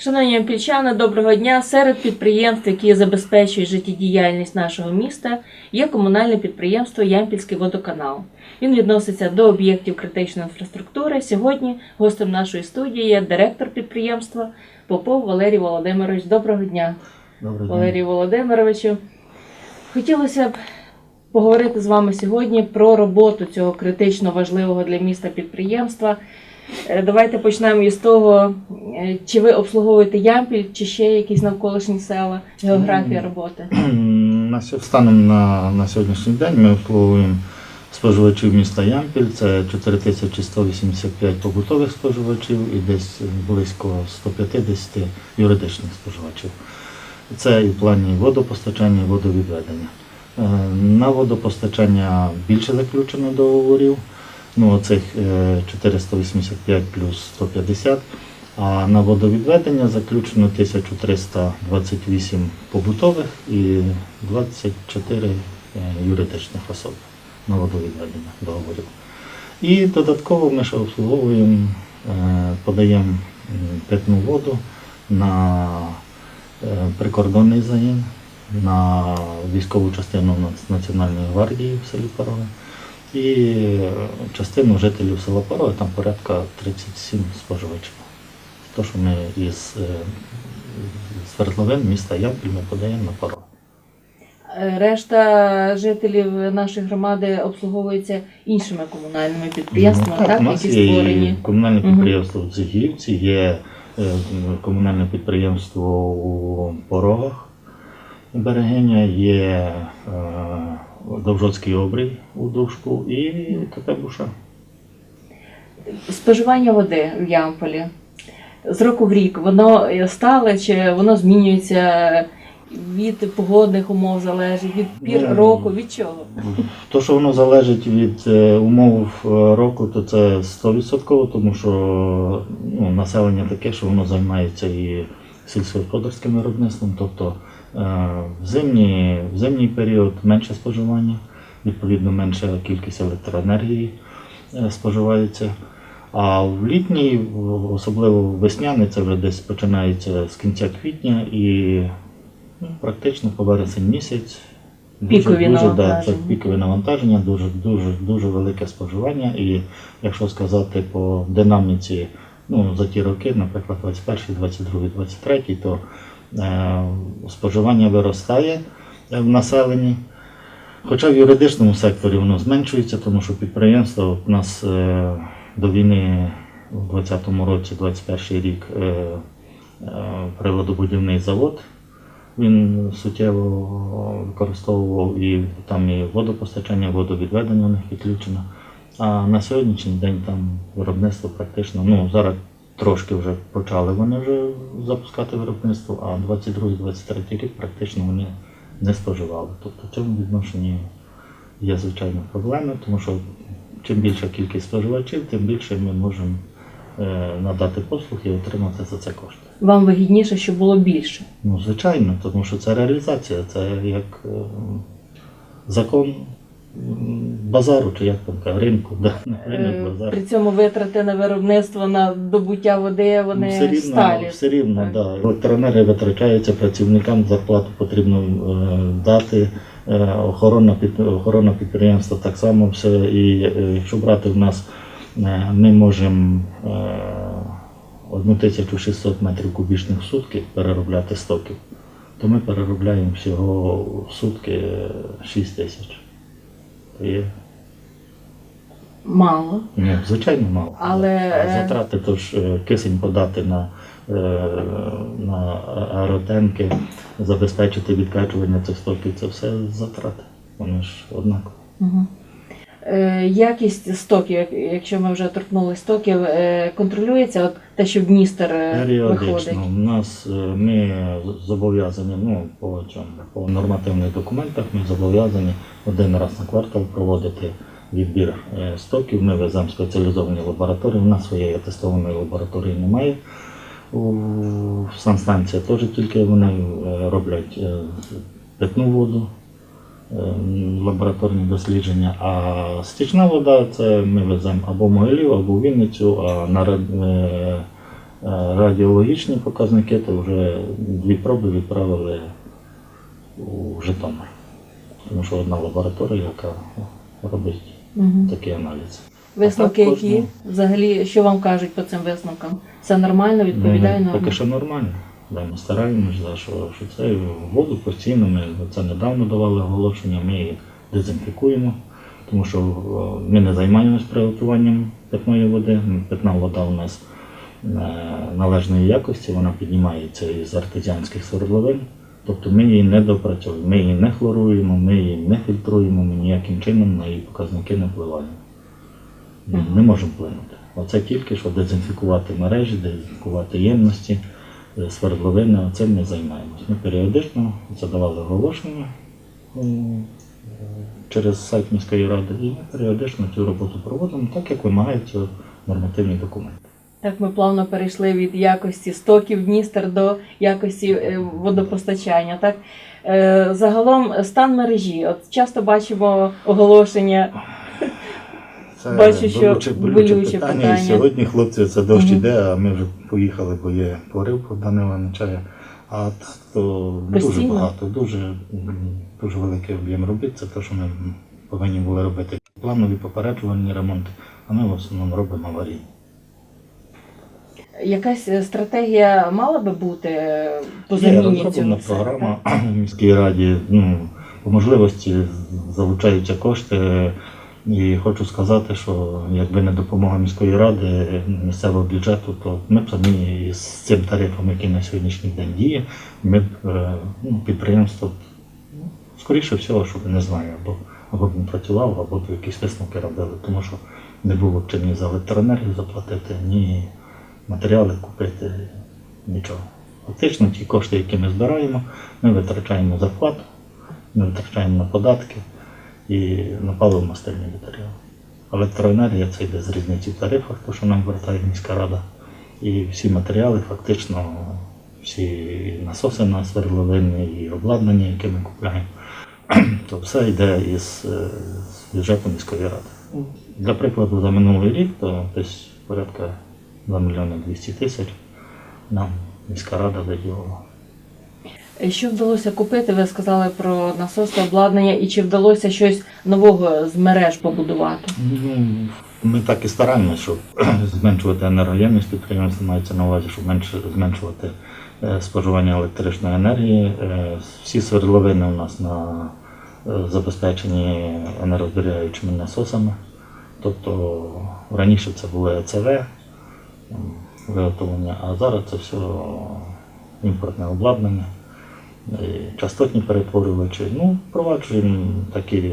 Шановні ампільчани, доброго дня. Серед підприємств, які забезпечують життєдіяльність нашого міста, є комунальне підприємство Ямпільський водоканал. Він відноситься до об'єктів критичної інфраструктури. Сьогодні гостем нашої студії є директор підприємства Попов Валерій Володимирович. Доброго дня, Доброго дня. Валерію Володимировичу. Хотілося б поговорити з вами сьогодні про роботу цього критично важливого для міста підприємства. Е, Давайте почнемо із того, е, чи ви обслуговуєте Ямпіль, чи ще якісь навколишні села, географія роботи. На, станом на, на сьогоднішній день ми обслуговуємо споживачів міста Ямпіль. Це 4185 побутових споживачів і десь близько 150 юридичних споживачів. Це і в плані водопостачання, і водовідведення. Е, На водопостачання більше заключено договорів. Ну, оцих е, 485 плюс 150. А на водовідведення заключено 1328 побутових і 24 е, юридичних особ на водовідведення договорів. І додатково ми ще обслуговуємо, е, подаємо питну воду на е, прикордонний загін, на військову частину Національної гвардії в селі Парове і е, частину жителів села Парове, там порядка 37 споживачів. То, що ми із е, свердловин міста Ямпіль ми подаємо на Парове. Е, Решта жителів нашої громади обслуговується іншими комунальними підприємствами, Ну, так, у нас які є створені. комунальне підприємство в Зигівці, є е, комунальне підприємство у Порогах Берегиня, є е, Довжоцький обрій у Душку і КП Буша. Споживання води в Ямполі з року в рік воно стале чи воно змінюється від погодних умов залежить, від пір Ну, року, від чого? То, що воно залежить від е, умов е, року, то це 100%, тому що ну, населення таке, що воно займається і сільськогосподарським виробництвом, тобто в, зимній, в зимній період менше споживання, відповідно менша кількість електроенергії е, споживається. А в літній, особливо в весняний, це вже десь починається з кінця квітня і ну, практично по вересень місяць. Пікові дуже, да, навантаження. це пікові навантаження, дуже, дуже, дуже велике споживання. І якщо сказати по динаміці ну, за ті роки, наприклад, 21, 22, 23, то е, споживання виростає е, в населенні. Хоча в юридичному секторі воно зменшується, тому що підприємство у нас е, до війни у 2020 році, 21 рік, е, е, приладобудівний завод. Він суттєво використовував і там і водопостачання, водовідведення у них підключено. А на сьогоднішній день там виробництво практично, ну зараз трошки вже почали вони вже запускати виробництво, а 22-23 рік практично вони не споживали. Тобто в цьому відношенні є звичайно проблеми, тому що чим більша кількість споживачів, тим більше ми можемо е, надати послуг і отримати за це кошти. Вам вигідніше, щоб було більше. Ну, звичайно, тому що це реалізація, це як е, закон базару, чи як там кажуть, ринку, да? Е, ринок. При цьому витрати на виробництво на добуття води вони Ну, все рівно, сталі. все рівно, Так. да. Електроенергія витрачається працівникам, зарплату потрібно е, дати. Е, охорона, під, охорона підприємства так само все. І е, якщо брати в нас, е, ми можемо е, 1600 метрів кубічних в сутки переробляти стоків, то ми переробляємо всього в сутки 6 тисяч. Є Мало. Ні, звичайно, мало. Але, А е, затрати то ж е, кисень подати на, е, на аеротенки, забезпечити відкачування цих стоків, це все затрати. Вони ж однакові. Угу. Е, якість стоків, як- якщо ми вже торкнулися стоків, е, контролюється от те, що в Дністер е, виходить. У нас ми зобов'язані ну, по, цьому, по нормативних документах, ми зобов'язані один раз на квартал проводити відбір стоків. Ми веземо спеціалізовані лабораторії. У нас своєї атестованої лабораторії немає. Санстанція теж тільки вони роблять питну воду, лабораторні дослідження, а стічна вода це ми веземо або в Могилів, або в Вінницю, а на е, радіологічні показники, то вже дві проби відправили у Житомир. Тому що одна лабораторія, яка робить Угу. такий аналіз. Висновки так які? Взагалі, що вам кажуть по цим висновкам? Все нормально, відповідає Ну, нормам? Поки що нормально. Да, ми стараємось, да, що, що це воду постійно. Ми це недавно давали оголошення, ми її дезінфікуємо, тому що ми не займаємось приготуванням питної води. Питна вода у нас е, належної якості, вона піднімається із артезіанських свердловин. Тобто ми її не допрацьовуємо, ми її не хлоруємо, ми її не фільтруємо, ми ніяким чином на її показники не впливаємо. Ми не можемо вплинути. Оце тільки що дезінфікувати мережі, дезінфікувати ємності, е, свердловини, цим не займаємось. Ми періодично задавали оголошення е, через сайт міської ради, і ми періодично цю роботу проводимо, так як вимагають нормативні документи. Так ми плавно перейшли від якості стоків Дністер до якості е, водопостачання. Так Е, загалом стан мережі. От часто бачимо оголошення. Це Бачу, що болюче, питання. питання. І сьогодні, хлопці, це дощ Мгм. іде, а ми вже поїхали, бо є порив по Данила Нечая. А так то дуже багато, дуже, дуже великий об'єм робіт. Це те, що ми повинні були робити. Планові попереджувальні ремонти, а ми в основному робимо аварії. Якась е, стратегія мала би бути по заміні цього розроблена програма в міській раді. Ну, по можливості залучаються кошти. І хочу сказати, що якби не допомога міської ради, місцевого бюджету, то ми б самі з цим тарифом, який на сьогоднішній день діє, ми б е, ну, підприємство, ну, скоріше всього, щоб не знаю, або, або б не працював, або б якісь висновки робили, тому що не було б чим ні за електроенергію заплатити, ні матеріали купити, нічого. Фактично ті кошти, які ми збираємо, ми витрачаємо зарплату, ми витрачаємо на податки і на паливо-мастильні матеріали. Електроенергія це йде з різниці в тарифах, то що нам вертає міська рада. І всі матеріали, фактично, всі насоси на свердловини і обладнання, яке ми купуємо, то все йде із, е, з бюджету міської ради. Для прикладу, за минулий рік, то десь порядка 2 мільйони 200 тисяч нам міська рада виділила. Що вдалося купити? Ви сказали про насосне обладнання, і чи вдалося щось нового з мереж побудувати? Ну, ми так і стараємося, щоб зменшувати енергоємність підприємства, мається на увазі, щоб менше зменшувати е, споживання електричної енергії. Е, Всі свердловини у нас на е, забезпечені енергозберігаючими насосами. Тобто раніше це було ЕЦВ виготовлення, а зараз це все імпортне обладнання. І частотні перетворювачі. Ну, впроваджуємо такі,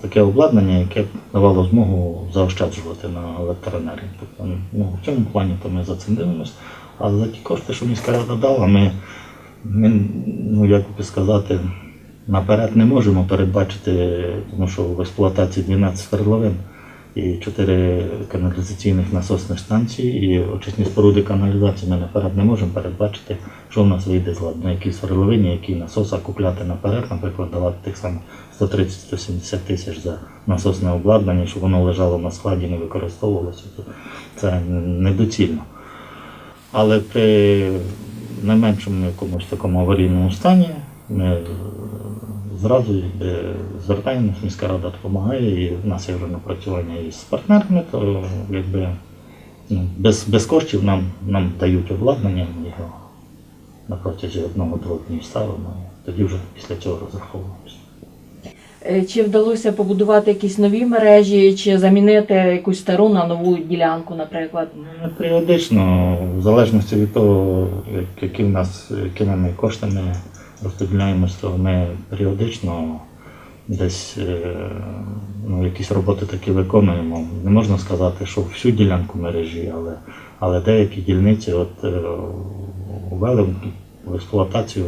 таке обладнання, яке давало змогу заощаджувати на електроенергії. Тобто, ну, в цьому плані то ми за цим дивимося. А за ті кошти, що міська рада дала, ми, ми ну, як би сказати, наперед не можемо передбачити, тому що в експлуатації 12 свердловин і 4 каналізаційних насосних станції, і очисні споруди каналізації ми наперед не можемо передбачити, що в нас вийде з ладу, на якій свердловині, який насос, а купляти наперед, наприклад, давати тих самих 130-170 тисяч за насосне обладнання, щоб воно лежало на складі, не використовувалося. Це недоцільно. Але при найменшому якомусь такому аварійному стані ми зразу звертаємось, міська рада допомагає, і в нас є вже напрацювання із партнерами, то якби ну, без, без коштів нам, нам дають обладнання, ми його на протязі одного-двох днів ставимо, і тоді вже після цього розраховуємося. Е, Чи вдалося побудувати якісь нові мережі, чи замінити якусь стару на нову ділянку, наприклад? Періодично, в залежності від того, які в нас, якими коштами розподіляємося, то ми періодично десь е, ну, якісь роботи такі виконуємо. Не можна сказати, що всю ділянку мережі, але, але деякі дільниці от, е, ввели в експлуатацію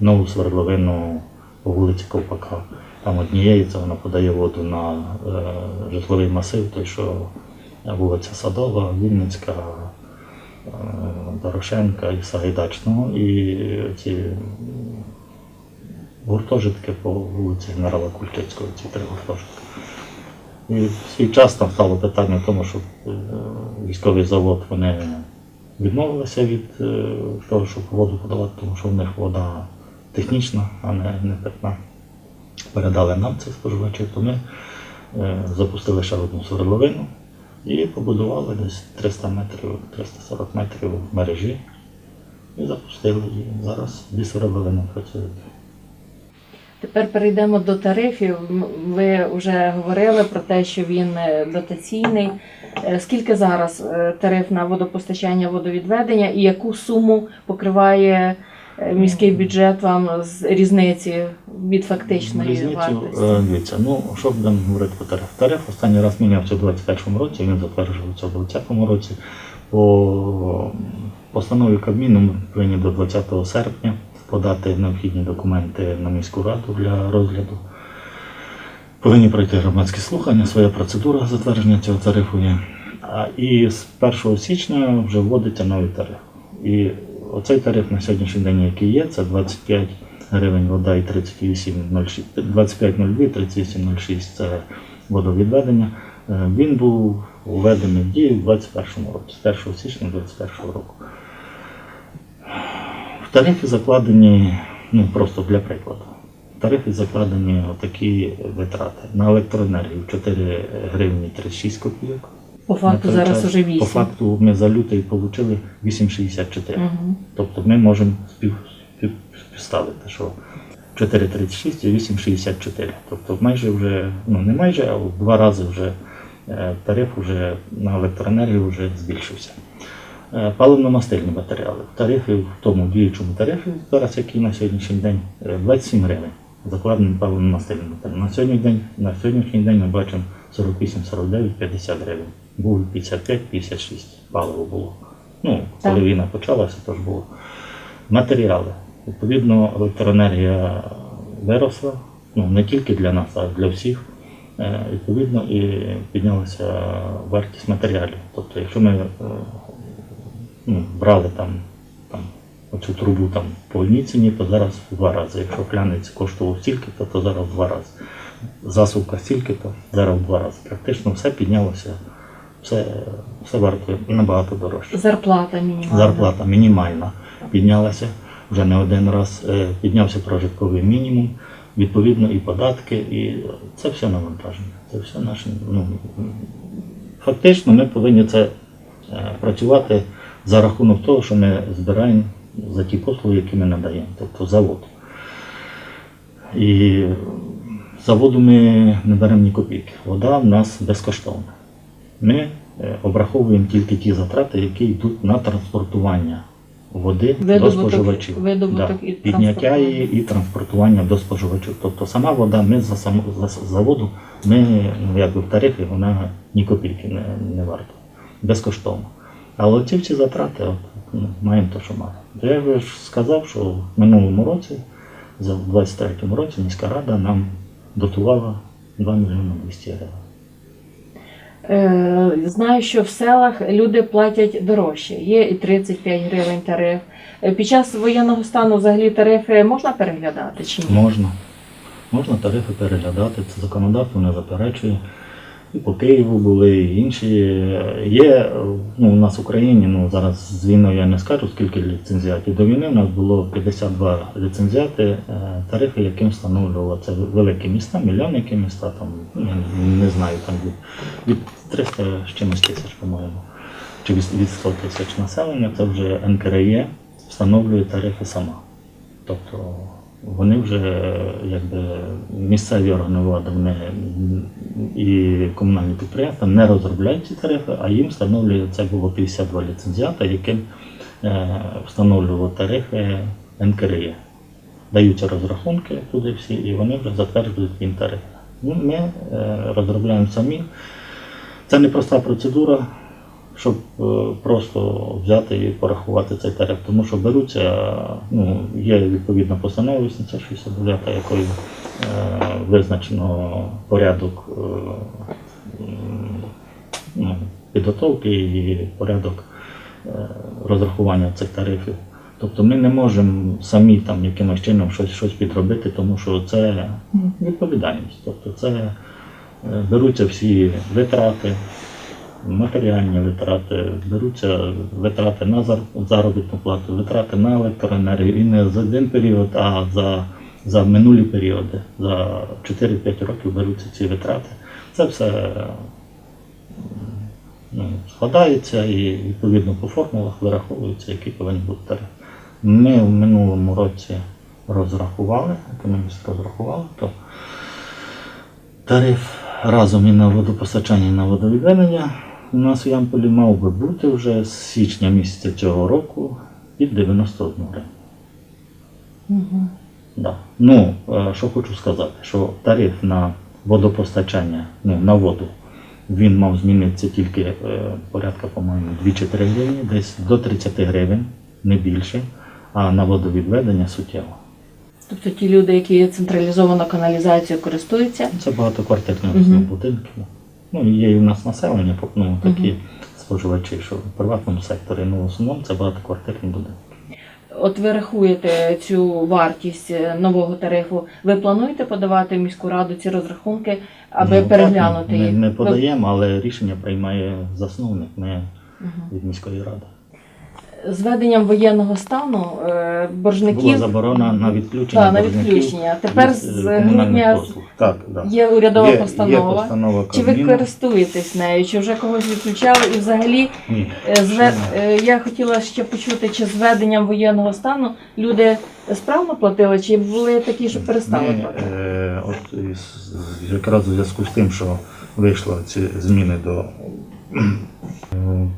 нову свердловину по вулиці Ковпака. Там однією це вона подає воду на е, житловий масив, той, що вулиця Садова, Вінницька, е, Дорошенка і Сагайдачного. І ці гуртожитки по вулиці Генерала Кульчицького, ці три гуртожитки. І в свій час там стало питання в тому, що е, військовий завод вони відмовилися від е, того, щоб воду подавати, тому що в них вода технічна, а не, не питна. Передали нам цих споживачів, то ми е, запустили ще одну свердловину і побудували десь 300 метрів, 340 метрів мережі і запустили її. Зараз дві свердловини працюють. Тепер перейдемо до тарифів. Ви вже говорили про те, що він е, дотаційний. Е, Скільки зараз е, тариф на водопостачання, водовідведення і яку суму покриває міський бюджет вам з різниці від фактичної Різницю, вартості? е, дивіться, ну що будемо говорити про тариф? Тариф останній раз мінявся у 2021 році, він затверджувався у 2020 році. По постанові Кабміну ми повинні до 20 серпня подати необхідні документи на міську раду для розгляду. Повинні пройти громадські слухання, своя процедура затвердження цього тарифу є. А, і з 1 січня вже вводиться новий тариф. І оцей тариф на сьогоднішній день, який є, це 25 гривень вода і 38,06, 25,02, 38,06 це водовідведення. Е, Він був введений в дію в 2021 році, з 1 січня 2021 року. В тарифі закладені, ну просто для прикладу, в тарифі закладені такі витрати на електроенергію 4 гривні 36 копійок. По факту зараз час, уже 8. По факту ми за лютий отримали 8,64. Угу. Тобто ми можемо спів, спів, співставити, що 4,36 і 8,64. Тобто майже вже, ну не майже, а в два рази вже е, тариф вже на електроенергію вже збільшився. Е, Паливно-мастильні матеріали. В тарифі, в тому діючому тарифі, зараз який на сьогоднішній день, е, 27 гривень. Закладений паливно-мастильний матеріал. На сьогоднішній день, на сьогоднішній день ми бачимо 48, 49, 50 гривень. Був 55, 56 паливо було. Ну, коли війна почалася, то ж було. Матеріали. Відповідно, електроенергія виросла, ну не тільки для нас, а для всіх. Е, Відповідно, і піднялася вартість матеріалів. Тобто, якщо ми е, ну, брали там, там оцю трубу там по одній ціні, то зараз в два рази. Якщо клянець коштував стільки, то, то зараз в два рази. Засувка стільки, то зараз в два рази. Практично все піднялося, все, все вартує набагато дорожче. Зарплата мінімальна. Зарплата мінімальна піднялася вже не один раз, е, піднявся прожитковий мінімум, відповідно і податки, і це все навантаження. Це все наше. Ну, фактично ми повинні це е, працювати за рахунок того, що ми збираємо за ті послуги, які ми надаємо, тобто завод. І заводу ми не беремо ні копійки. Вода в нас безкоштовна. Ми е, обраховуємо тільки ті затрати, які йдуть на транспортування води до споживачів. видобуток і Підняття її і транспортування до споживачів. Тобто сама вода, ми за саму за за воду, ми ну, якби в тарифі вона ні копійки не, не варта. Безкоштовно. Але ці всі затрати от, ну, маємо те, що маємо. Я вже сказав, що в минулому році, за 23-му році, міська рада нам дотувала 2 мільйони 200 гривень. Е, Знаю, що в селах люди платять дорожче. Є і 35 гривень тариф. Е, Під час воєнного стану взагалі тарифи можна переглядати чи ні? Можна. Можна тарифи переглядати, це законодавство не заперечує. І по Києву були, інші. Є ну, у нас в Україні, ну зараз з війною я не скажу, скільки ліцензіатів. До війни у нас було 52 ліцензіати, е, тарифи, яким встановлювало це великі міста, мільйонники міста, там, ну, не знаю, там від, від 300 з чимось тисяч, по-моєму, чи від 100 тисяч населення, це вже НКРЄ встановлює тарифи сама. Тобто вони вже якби місцеві органи влади вони і комунальні підприємства не розробляють ці тарифи, а їм встановлює це було 52 ліцензіата, яким е, встановлювали тарифи НКРЄ. Даються розрахунки туди всі, і вони вже затверджують їм тарифи. Ну, ми е, розробляємо самі. Це не проста процедура, щоб е, просто взяти і порахувати цей тариф, тому що беруться, ну, є відповідна постанова 869, якою е, визначено порядок е, ну, підготовки і порядок розрахування цих тарифів. Тобто ми не можемо самі там якимось чином щось, щось підробити, тому що це ну, відповідальність. Тобто це беруться всі витрати, матеріальні витрати, беруться витрати на заробітну плату, витрати на електроенергію і не за один період, а за, за минулі періоди. За 4-5 років беруться ці витрати. Це все ну, складається і відповідно по формулах вираховується, який повинен бути тариф. Ми в минулому році розрахували, економіст розрахували, то тариф разом і на водопостачання, і на водовідведення у нас в Ямполі мав би бути вже з січня місяця цього року під 91 гривень. Угу. Да. Ну, е, що хочу сказати, що тариф на водопостачання, ну, на воду, він мав змінитися тільки е, порядка, по-моєму, 2-3 гривні, десь до 30 гривень, не більше, а на водовідведення суттєво. Тобто ті люди, які централізовано каналізацією користуються, Це багатоквартирні mm будинки. Ну, є і в нас населення, ну, такі Мгм. споживачі, що в приватному секторі, ну в основному це багатоквартирні будинки. от ви рахуєте цю вартість е, нового тарифу, ви плануєте подавати в міську раду ці розрахунки, аби Ну, переглянути їх? ми Ви- подаємо, але рішення приймає засновник, не Мгм. від міської ради. З введенням воєнного стану е, боржників Була заборона на відключення Так, на боржників відключення. Тепер від, з е, грудня послуг. Так, да. є урядова Є- постанова. Є постанова Чи ви користуєтесь нею, чи вже когось відключали? І взагалі Ні. е, зве... Ще е, я хотіла ще почути, чи з введенням воєнного стану люди справно платили, чи були такі, що перестали Ми, платити? е, от якраз у зв'язку з тим, що вийшли ці зміни до е,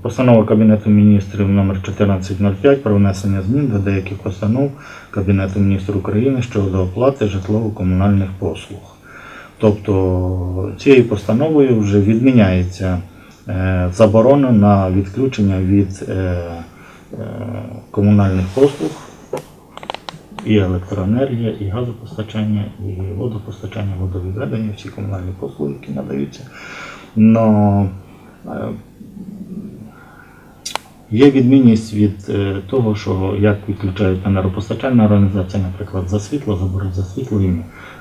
постанова Кабінету міністрів номер 1405 про внесення змін до деяких постанов Кабінету міністрів України щодо оплати житлово-комунальних послуг. Тобто цією постановою вже відміняється е, заборона на відключення від е, е, комунальних послуг і електроенергія, і газопостачання, і водопостачання, водовідведення, всі комунальні послуги, які надаються. Но є відмінність від е, того, що як відключають енергопостачальна організація, наприклад, за світло, заберуть за світло і.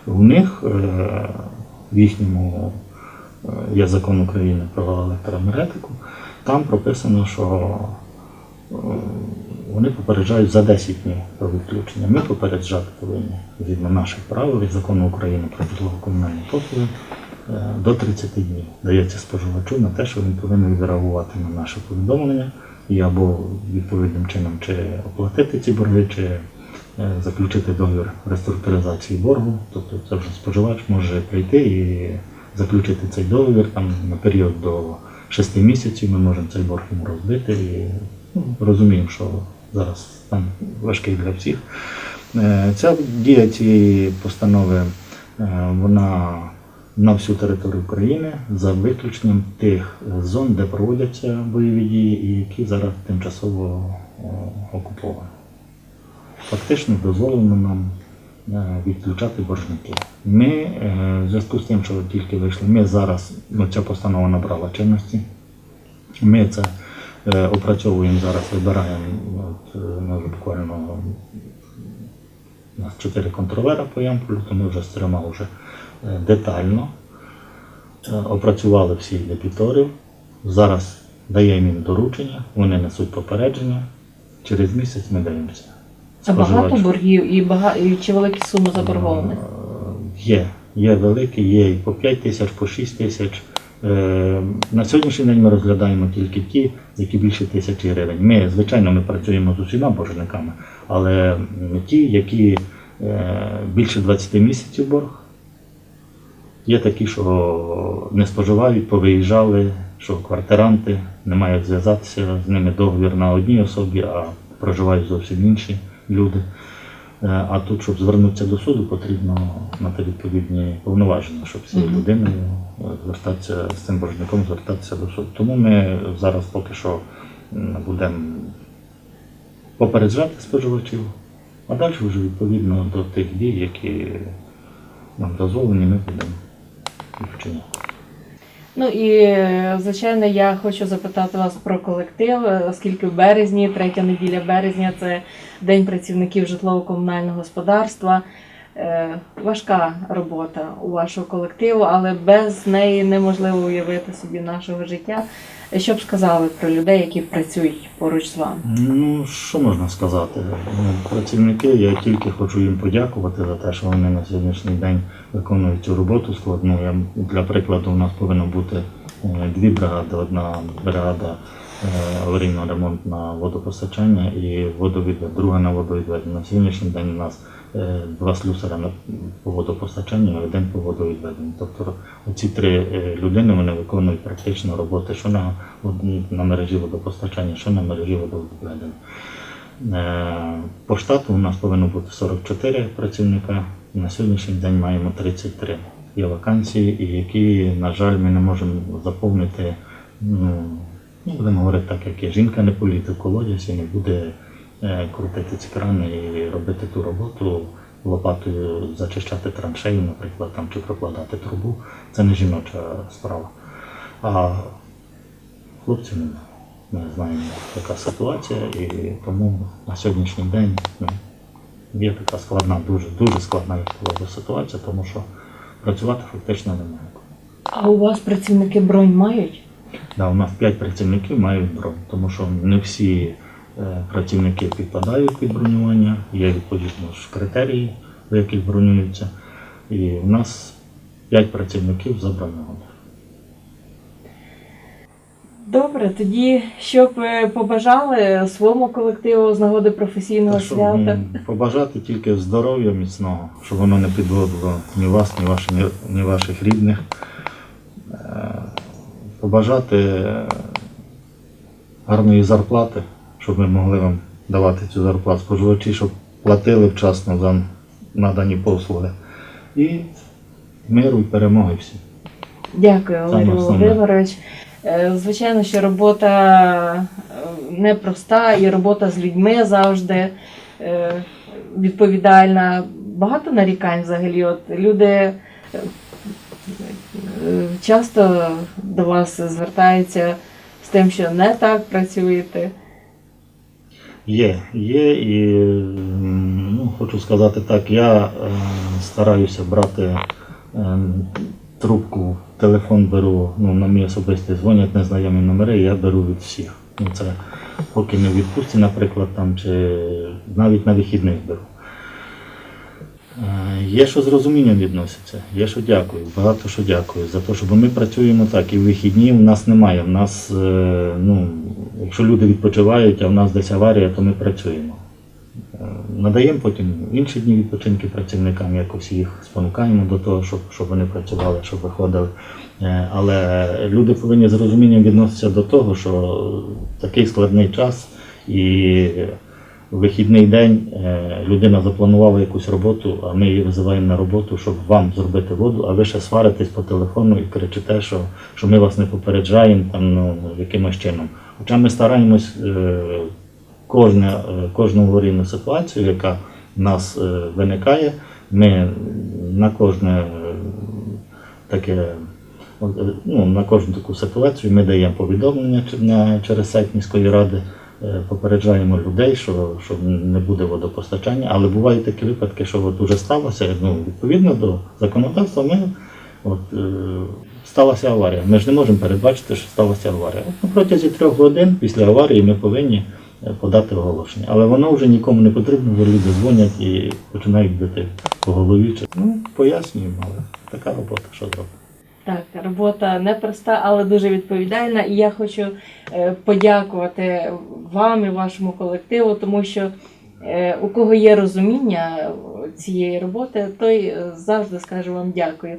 У них е, в їхньому е, є закон України про електроенергетику, там прописано, що е, вони попереджають за 10 днів про відключення. Ми попереджати повинні згідно наших правил від закону України про житлово-комунальні послуги е, до 30 днів. Дається споживачу на те, що він повинен відреагувати на наше повідомлення і або відповідним чином чи оплатити ці борги, чи е, заключити договір реструктуризації боргу. Тобто це вже споживач може прийти і заключити цей договір там на період до 6 місяців. Ми можемо цей борг йому розбити і ну, розуміємо, що зараз стан важкий для всіх. Е, Ця дія цієї постанови е, вона на всю територію України за виключенням тих е, зон, де проводяться бойові дії і які зараз тимчасово е, окуповані. Фактично дозволено нам е, відключати боржників. Ми в зв'язку з тим, що тільки вийшли, ми зараз, ну, ця постанова набрала чинності. Ми це опрацьовуємо зараз, вибираємо от, ну, буквально у нас чотири контролера по Ямполю, то ми вже з трьома вже детально е, опрацювали всіх дебіторів. Зараз даємо їм доручення, вони несуть попередження. Через місяць ми даємося. А багато боргів і бага... і чи великі суми? Е, Є, є великі, є і по 5 тисяч, по 6 тисяч. Е, На сьогоднішній день ми розглядаємо тільки ті, які більше тисячі гривень. Ми, звичайно, ми працюємо з усіма боржниками, але ті, які е, більше 20 місяців борг, є такі, що не споживають, повиїжджали, що квартиранти не мають зв'язатися з ними договір на одній особі, а проживають зовсім інші люди. Е, А тут, щоб звернутися до суду, потрібно мати відповідні повноваження, щоб цією людиною е, звертатися з цим боржником, звертатися до суду. Тому ми зараз поки що будемо попереджати споживачів, а далі вже відповідно до тих дій, які нам дозволені, ми будемо вчиняти. Ну і звичайно, я хочу запитати вас про колектив, оскільки в березні, третя неділя березня, це День працівників житлово-комунального господарства. Е, Важка робота у вашого колективу, але без неї неможливо уявити собі нашого життя. Що б сказали про людей, які працюють поруч з вами? Ну, що можна сказати? Ну, Працівники, я тільки хочу їм подякувати за те, що вони на сьогоднішній день виконують цю роботу складну. Я, для прикладу, у нас повинно бути е, дві бригади. Одна бригада е, аварійно-ремонтна водопостачання і водовідведення, друга на водовідведення. На сьогоднішній день у нас два слюсара на по водопостачанню і один по водовідведенню. Тобто оці три людини вони виконують практично роботи, що на, на мережі водопостачання, що на мережі водовідведення. По штату у нас повинно бути 44 працівника. На сьогоднішній день маємо 33 є вакансії, які, на жаль, ми не можемо заповнити. Ну, ну, будемо говорити так, як є. Жінка не політи в колодязь і не буде крутити ці крани і робити ту роботу, лопатою зачищати траншею, наприклад, там, чи прокладати трубу. Це не жіноча справа. А хлопців немає. Ми знаємо, яка ситуація, і тому на сьогоднішній день ну, є така складна, дуже дуже складна ситуація, тому що працювати фактично немає. А у вас працівники бронь мають? Да, у нас 5 працівників мають бронь, тому що не всі е, працівники підпадають під бронювання, є відповідно ж критерії, до яких бронюються. І у нас 5 працівників заброньованих. Добре, тоді що б побажали своєму колективу з нагоди професійного Та свята? побажати тільки здоров'я міцного, щоб воно не підводило ні вас, ні, ваших, ні, ваших рідних. Е, Побажати е, гарної зарплати, щоб ми могли вам давати цю зарплату споживачі, щоб платили вчасно за надані послуги. І миру і перемоги всім. Дякую, Саме. Володимирович. Е, Звичайно, що робота е, непроста і робота з людьми завжди е, відповідальна. Багато нарікань взагалі. От люди часто до вас звертаються з тим, що не так працюєте. Є, є, і ну, хочу сказати так, я е, стараюся брати е, трубку, телефон беру, ну, на мій особистий дзвонять незнайомі номери, я беру від всіх. Ну, це поки не відпустці, наприклад, там, чи навіть на вихідних беру. Е, Є, що з розумінням відносяться, є, що дякую, багато що дякую за те, що ми працюємо так, і вихідні в нас немає. В нас, е, ну, якщо люди відпочивають, а в нас десь аварія, то ми працюємо. Е, Надаємо потім інші дні відпочинки працівникам, якось їх спонукаємо до того, щоб, щоб вони працювали, щоб виходили. Але люди повинні з розумінням відноситися до того, що такий складний час і вихідний день е, людина запланувала якусь роботу, а ми її визиваємо на роботу, щоб вам зробити воду, а ви ще сваритесь по телефону і кричите, що, що ми вас не попереджаємо там, ну, якимось чином. Хоча ми стараємось е, кожне, е, кожну аварійну ситуацію, яка в нас виникає, ми на кожне таке. Ну, на кожну таку ситуацію ми даємо повідомлення через сайт міської ради, попереджаємо людей, що, що не буде водопостачання, але бувають такі випадки, що от уже сталося, ну, відповідно до законодавства, ми от, е, сталася аварія. Ми ж не можемо передбачити, що сталася аварія. От, на протязі трьох годин після аварії ми повинні е, подати оголошення. Але воно вже нікому не потрібно, бо люди дзвонять і починають бити по голові. Ну, пояснюємо, але така робота, що зробити. Так, робота непроста, але дуже відповідальна. І я хочу е, подякувати вам і вашому колективу, тому що е, у кого є розуміння цієї роботи, той е, завжди скаже вам дякую.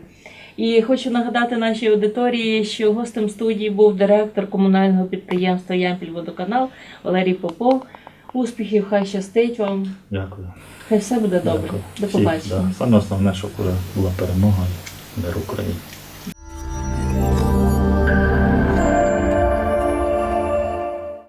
І хочу нагадати нашій аудиторії, що гостем студії був директор комунального підприємства Ямпільводоканал Валерій Попов. Успіхів, хай щастить вам. Дякую. Хай все буде добре. Дякую. До Всі, да. Саме основне, щоб була перемога і мир в Україні.